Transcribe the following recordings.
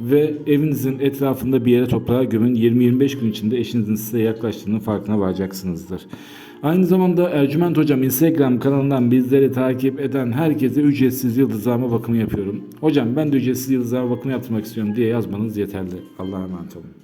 ve evinizin etrafında bir yere toprağa gömün. 20-25 gün içinde eşinizin size yaklaştığının farkına varacaksınızdır. Aynı zamanda Ercüment Hocam Instagram kanalından bizleri takip eden herkese ücretsiz yıldızlama bakımı yapıyorum. Hocam ben de ücretsiz yıldızlama bakımı yaptırmak istiyorum diye yazmanız yeterli. Allah'a emanet olun.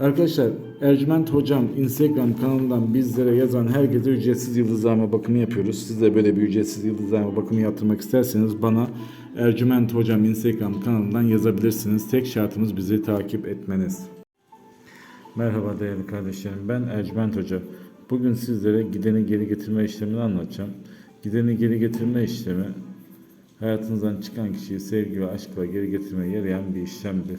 Arkadaşlar Ercüment Hocam Instagram kanalından bizlere yazan herkese ücretsiz yıldızlama bakımı yapıyoruz. Siz de böyle bir ücretsiz yıldızlama bakımı yaptırmak isterseniz bana Ercüment Hocam Instagram kanalından yazabilirsiniz. Tek şartımız bizi takip etmeniz. Merhaba değerli kardeşlerim ben Ercüment Hoca. Bugün sizlere gideni geri getirme işlemini anlatacağım. Gideni geri getirme işlemi hayatınızdan çıkan kişiyi sevgi ve aşkla geri getirmeye yarayan bir işlemdir.